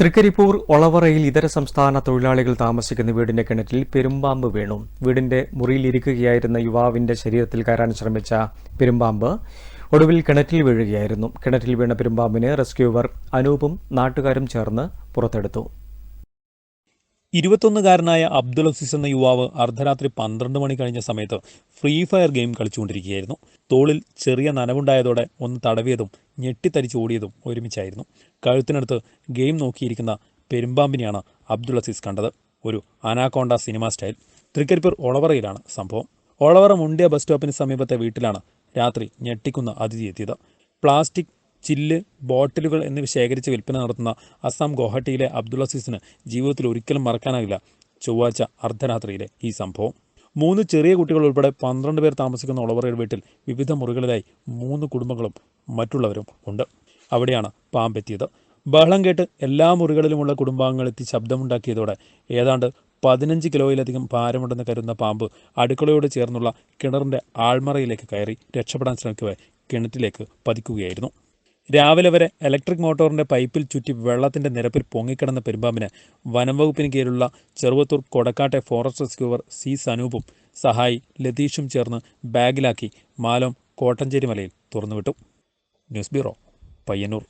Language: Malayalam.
തൃക്കരിപ്പൂർ ഒളവറയിൽ ഇതര സംസ്ഥാന തൊഴിലാളികൾ താമസിക്കുന്ന വീടിന്റെ കിണറ്റിൽ പെരുമ്പാമ്പ് വീണു. വീടിന്റെ മുറിയിലിരിക്കുകയായിരുന്ന യുവാവിന്റെ ശരീരത്തിൽ കയറാൻ ശ്രമിച്ച പെരുമ്പാമ്പ് ഒടുവിൽ കിണറ്റിൽ വീഴുകയായിരുന്നു. കിണറ്റിൽ വീണ പെരുമ്പാമ്പിനെ റെസ്ക്യൂവർ അനൂപും നാട്ടുകാരും ചേർന്ന് പുറത്തെടുത്തു. ഇരുപത്തൊന്നുകാരനായ അബ്ദുൽ അസീസ് എന്ന യുവാവ് അർദ്ധരാത്രി പന്ത്രണ്ട് മണി കഴിഞ്ഞ സമയത്ത് ഫ്രീ ഫയർ ഗെയിം കളിച്ചുകൊണ്ടിരിക്കുകയായിരുന്നു. തോളിൽ ചെറിയ നനവുണ്ടായതോടെ ഒന്ന് തടവിയതും ഞെട്ടിത്തരിച്ച് ഓടിയതും ഒരുമിച്ചായിരുന്നു. കഴുത്തിനടുത്ത് ഗെയിം നോക്കിയിരിക്കുന്ന പെരുമ്പാമ്പിനെയാണ് അബ്ദുൾ അസീസ് കണ്ടത്. ഒരു അനാക്കോണ്ട സിനിമ സ്റ്റൈൽ. തൃക്കരിപ്പൂർ ഒളവറയിലാണ് സംഭവം. ഒളവറ മുണ്ടിയ ബസ് സ്റ്റോപ്പിന് സമീപത്തെ വീട്ടിലാണ് രാത്രി ഞെട്ടിക്കുന്ന അതിഥി എത്തിയത്. പ്ലാസ്റ്റിക് ചില്ല് ബോട്ടിലുകൾ എന്നിവ ശേഖരിച്ച് വിൽപ്പന നടത്തുന്ന അസം ഗോഹട്ടിയിലെ അബ്ദുൾ അസീസിന് ജീവിതത്തിൽ ഒരിക്കലും മറക്കാനാകില്ല ചൊവ്വാഴ്ച അർദ്ധരാത്രിയിലെ ഈ സംഭവം. മൂന്ന് ചെറിയ കുട്ടികൾ ഉൾപ്പെടെ പന്ത്രണ്ട് പേർ താമസിക്കുന്ന ഒളവറയുടെ വീട്ടിൽ വിവിധ മുറികളിലായി മൂന്ന് കുടുംബങ്ങളും മറ്റുള്ളവരും ഉണ്ട്. അവിടെയാണ് പാമ്പെത്തിയത് ബഹളം കേട്ട് എല്ലാ മുറികളിലുമുള്ള കുടുംബാംഗങ്ങൾ എത്തി ശബ്ദമുണ്ടാക്കിയതോടെ ഏതാണ്ട് പതിനഞ്ച് കിലോയിലധികം ഭാരമുണ്ടെന്ന് കരുതുന്ന പാമ്പ് അടുക്കളയോട് ചേർന്നുള്ള കിണറിന്റെ ആൾമറയിലേക്ക് കയറി രക്ഷപ്പെടാൻ ശ്രമിക്കവേ കിണറ്റിലേക്ക് പതിക്കുകയായിരുന്നു. രാവിലെ വരെ ഇലക്ട്രിക് മോട്ടോറിന്റെ പൈപ്പിൽ ചുറ്റി വെള്ളത്തിന്റെ നിരപ്പിൽ പൊങ്ങിക്കിടന്ന പെരുമ്പാമ്പിന് വനംവകുപ്പിന് കീഴിലുള്ള ചെറുവത്തൂർ കൊടക്കാട്ടെ ഫോറസ്റ്റ് റെസ്ക്യൂവർ സി സനൂപും സഹായി ലതീഷും ചേർന്ന് ബാഗിലാക്കി മാലം കോട്ടഞ്ചേരി മലയിൽ തുറന്നുവിട്ടു. News bureau Payyanur.